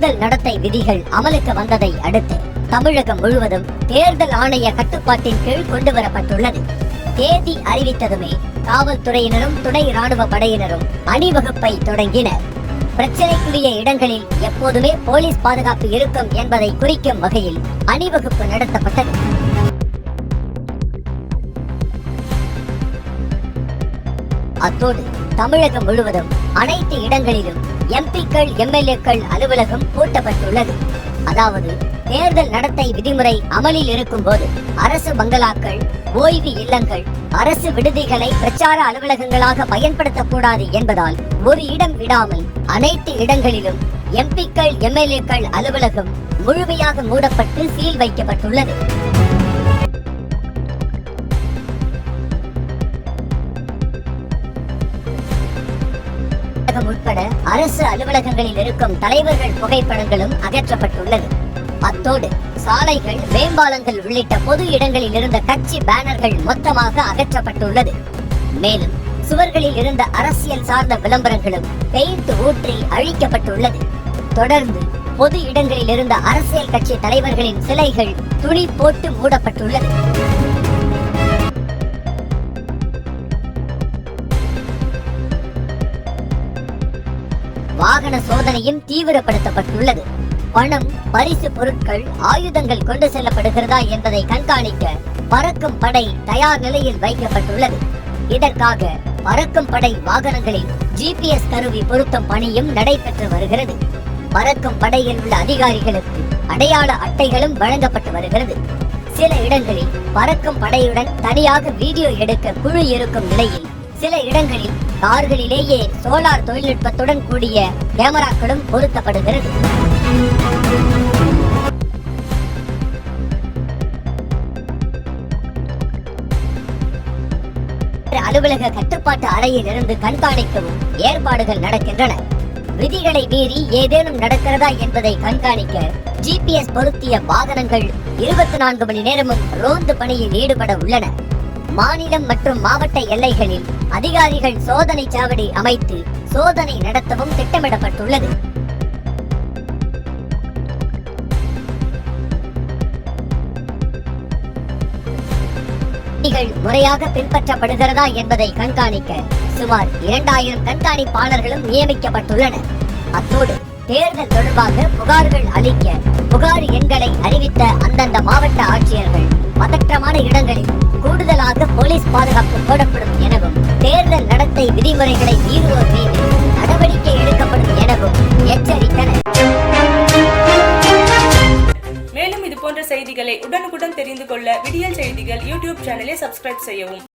தேர்தல் நடத்தை விதிகள் அமலுக்கு வந்ததை அடுத்து தமிழகம் முழுவதும் தேர்தல் ஆணைய கட்டுப்பாட்டின் கீழ் கொண்டு வரப்பட்டுள்ளது. தேதி அறிவித்ததுமே காவல்துறையினரும் துணை ராணுவ படையினரும் அணிவகுப்பை தொடங்கினர். பிரச்சனைக்குரிய இடங்களில் எப்போதுமே போலீஸ் பாதுகாப்பு இருக்கும் என்பதை குறிக்கும் வகையில் அணிவகுப்பு நடத்தப்பட்டது. அத்தோடு தமிழகம் முழுவதும் அனைத்து இடங்களிலும் எம்பிக்கள் எம்எல்ஏக்கள் அலுவலகம் பூட்டப்பட்டுள்ளது. அதாவது தேர்தல் நடத்தை விதிமுறை அமலில் இருக்கும் போது அரசு பங்களாக்கள் ஓய்வு இல்லங்கள் அரசு விடுதிகளை பிரச்சார அலுவலகங்களாக பயன்படுத்தக்கூடாது என்பதால் ஒரு இடம் விடாமல் அனைத்து இடங்களிலும் எம்பிக்கள் எம்எல்ஏக்கள் அலுவலகம் முழுமையாக மூடப்பட்டு சீல் வைக்கப்பட்டுள்ளது. அலுவலகம் உட்பட அரசு அலுவலகங்களில் இருக்கும் தலைவர்கள் புகைப்படங்களும் அகற்றப்பட்டுள்ளது. அத்தோடு சாலைகள் மேம்பாலங்கள் உள்ளிட்ட பொது இடங்களில் இருந்த கட்சி பேனர்கள் மொத்தமாக அகற்றப்பட்டுள்ளது. மேலும் சுவர்களில் இருந்த அரசியல் சார்ந்த விளம்பரங்களும் பெயிண்ட் ஊற்றி அழிக்கப்பட்டுள்ளது. தொடர்ந்து பொது இடங்களில் இருந்த அரசியல் கட்சி தலைவர்களின் சிலைகள் துணி போட்டு மூடப்பட்டுள்ளது. வாகன சோதனையும் தீவிரப்படுத்தப்பட்டுள்ளது. பணம் பரிசு பொருட்கள் ஆயுதங்கள் கொண்டு செல்லப்படுகிறதா என்பதை கண்காணிக்க பறக்கும் படை தயார் நிலையில் வைக்கப்பட்டுள்ளது. இதற்காக பறக்கும் படை வாகனங்களில் ஜிபிஎஸ் கருவி பொருத்தும் பணியும் நடைபெற்று வருகிறது. பறக்கும் படையில் உள்ள அதிகாரிகளுக்கு அடையாள அட்டைகளும் வழங்கப்பட்டு வருகிறது. சில இடங்களில் பறக்கும் படையுடன் தனியாக வீடியோ எடுக்க குழு இருக்கும் நிலையில் சில இடங்களில் கார்களிலேயே சோலார் தொழில்நுட்பத்துடன் கூடிய கேமராக்களும் பொருத்தப்படுகிறது. அலுவலக கட்டுப்பாட்டு அறையில் இருந்து கண்காணிக்கவும் ஏற்பாடுகள் நடக்கின்றன. விதிகளை மீறி ஏதேனும் நடக்கிறதா என்பதை கண்காணிக்க ஜிபிஎஸ் பொருத்திய வாகனங்கள் இருபத்தி நான்கு மணி நேரமும் ரோந்து பணியில் ஈடுபட உள்ளன. மாநிலம் மற்றும் மாவட்ட எல்லைகளில் அதிகாரிகள் சோதனை சாவடி அமைத்து சோதனை நடத்தவும் திட்டமிடப்பட்டுள்ளது. முறையாக பின்பற்றப்படுகிறதா என்பதை கண்காணிக்க சுமார் இரண்டாயிரம் கண்காணிப்பாளர்களும் நியமிக்கப்பட்டுள்ளனர். அத்தோடு தேர்தல் தொடர்பாக புகார்கள் அளிக்க புகார் எண்களை அறிவித்த அந்தந்த மாவட்ட ஆட்சியர்கள் பதற்றமான இடங்களில் கூடுதலாக போலீஸ் பாதுகாப்பு போடப்படும் எனவும் தேர்தல் நடத்தை விதிமுறைகளை மீறுவோர் மீது நடவடிக்கை எடுக்கப்படும் எனவும் எச்சரித்தனர். மேலும் இது போன்ற செய்திகளை உடனுக்குடன் தெரிந்து கொள்ள விடியல் செய்திகள் யூடியூப் சேனலை சப்ஸ்கிரைப் செய்யவும்.